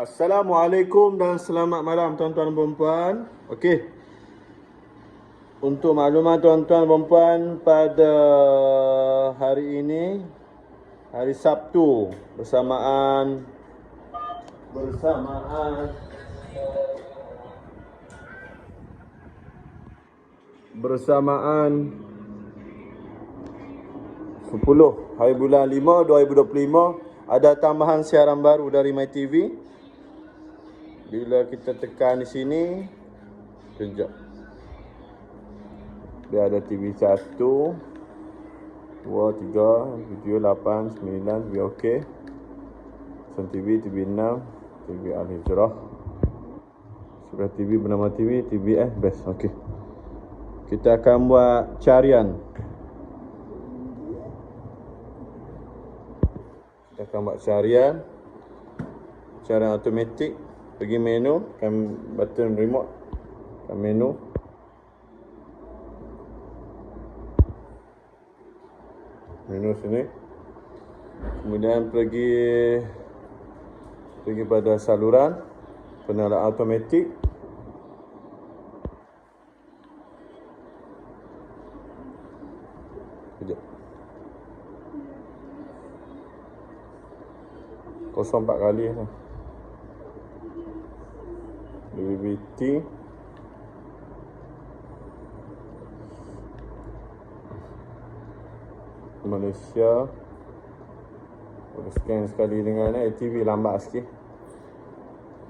Assalamualaikum dan selamat malam tuan-tuan dan puan-puan. Okey. Untuk maklumat tuan-tuan dan puan-puan pada hari ini hari Sabtu bersamaan bersamaan bersamaan 10 hari bulan 5 2025 ada tambahan siaran baru dari MyTV. Bila kita tekan di sini kejap. Dia ada TV 1 2 3 7 8 9 dia okey. Sun TV TV 6 TV Al Hijrah. Sudah TV bernama TV TV eh best okey. Kita akan buat carian Kita akan buat carian Carian automatik Pergi menu kan Button remote Kan menu. Menu sini. Kemudian pergi Pergi pada saluran Penerangan automatik. Kosong empat kali lah. BBT Malaysia. Boleh scan sekali dengan eh, TV lambat sikit.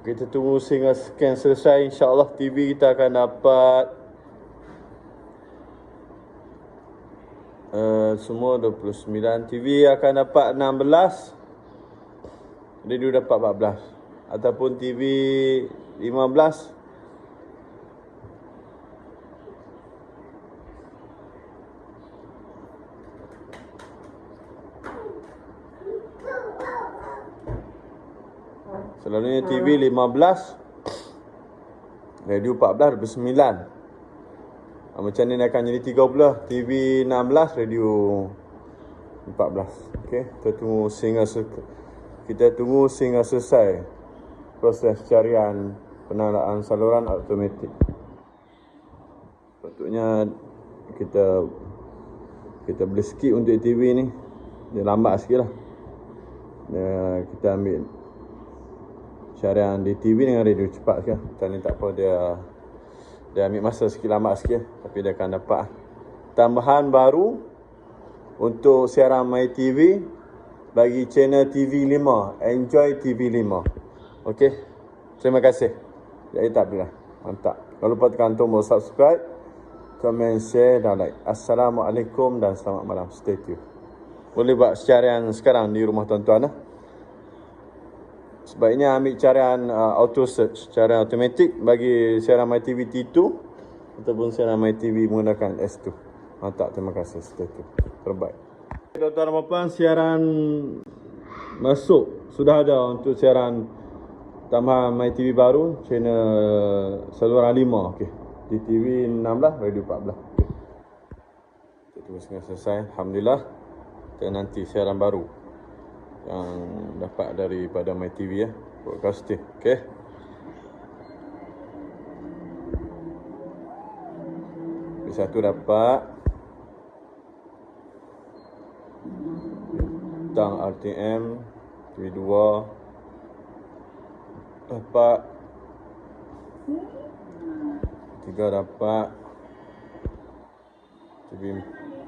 Kita tunggu sehingga scan selesai InsyaAllah TV kita akan dapat uh, Semua 29 TV akan dapat 16 Radio dapat 14 Ataupun TV 15 Selalunya TV 15 Radio 14 29 Ah, Macam ni akan jadi 30 TV 16 Radio 14 Okay Kita tunggu sehingga se- Kita tunggu sehingga selesai Proses carian Penalaan saluran automatik. Patutnya Kita Kita boleh skip untuk TV ni Dia lambat sikit lah dia, Kita ambil Carian di TV dengan radio cepat sikit Kita ni tak apa dia Dia ambil masa sikit lambat sikit Tapi dia akan dapat Tambahan baru Untuk siaran My TV Bagi channel TV 5 Enjoy TV 5 Okey Terima kasih Jadi tak bila Mantap Jangan lupa tekan tombol subscribe Komen, share dan like Assalamualaikum dan selamat malam Stay tune Boleh buat carian sekarang di rumah tuan-tuan lah Sebaiknya ambil carian uh, auto search, carian automatik bagi siaran MyTV T2 ataupun siaran MyTV menggunakan S2. Mantap, terima kasih. Stay tune. Terbaik. Tuan-tuan dan puan siaran masuk sudah ada untuk siaran tambahan MyTV baru channel saluran 5 okey. Di TV 16 radio 14 okey. Kita tunggu sehingga selesai. Alhamdulillah. Kita nanti siaran baru yang dapat daripada My TV ya broadcasting okey Di satu dapat Tang RTM TV 2 dapat tiga dapat TV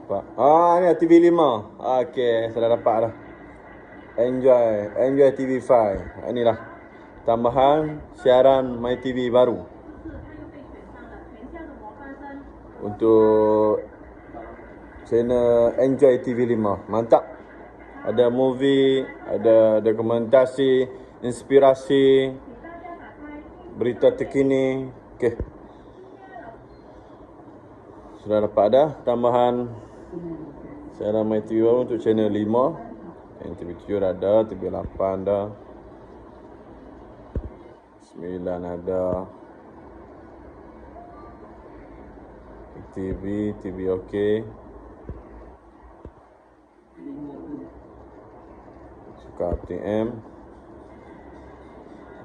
4 ah ni TV 5 okey sudah dapat dah Enjoy, enjoy TV5. Inilah tambahan siaran My TV baru. Untuk channel Enjoy TV5. Mantap. Ada movie, ada dokumentasi, inspirasi, berita terkini. Okey. Sudah dapat dah tambahan siaran My TV baru untuk channel 5. Yang TV 7 dah ada, TV 8 dah. 9 ada. TV, TV okey. Suka RTM.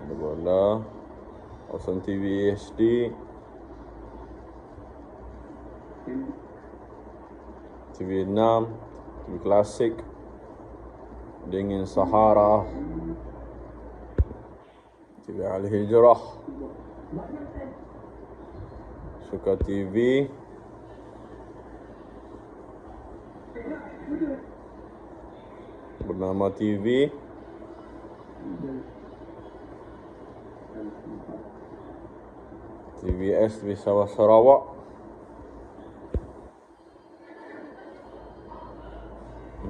Ada bola. Awesome TV HD. TV 6. TV klasik. Dingin Sahara. TV Al Hijrah. Suka TV. Bernama TV. TVS di Sawah Sarawak.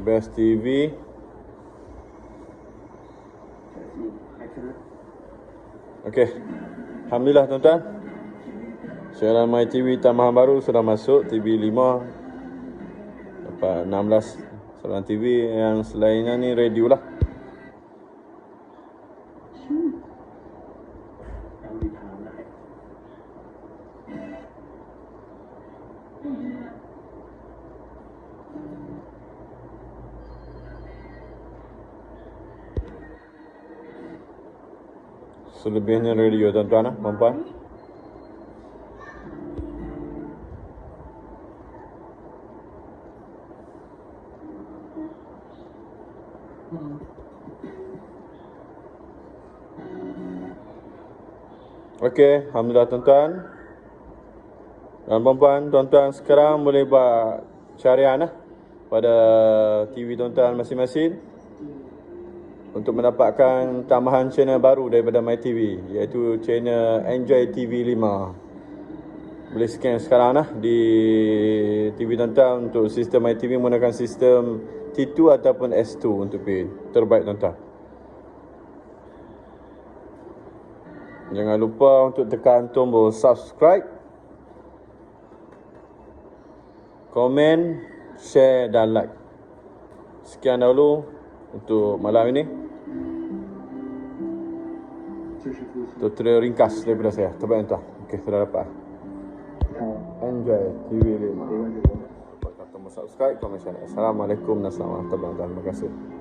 Best TV. Okey. Alhamdulillah tuan-tuan. Siaran My TV tambahan baru sudah masuk TV 5 dapat 16 saluran TV yang selainnya ni radio lah. Selebihnya radio tuan-tuan lah, puan-puan. Okey, Alhamdulillah tuan-tuan. Dan puan-puan, tuan-tuan sekarang boleh buat carian lah pada TV tuan-tuan masing-masing untuk mendapatkan tambahan channel baru daripada MyTV iaitu channel Enjoy TV 5. Boleh scan sekarang lah di TV tuan-tuan untuk sistem MyTV menggunakan sistem T2 ataupun S2 untuk pin. Terbaik tuan-tuan. Jangan lupa untuk tekan tombol subscribe, komen, share dan like. Sekian dahulu untuk malam ini. Tutorial ringkas daripada saya. Terbaik tuan. Okey, sudah dapat. Enjoy TV 5. Tekan tombol subscribe, komen, share. Assalamualaikum dan selamat malam. Terima kasih.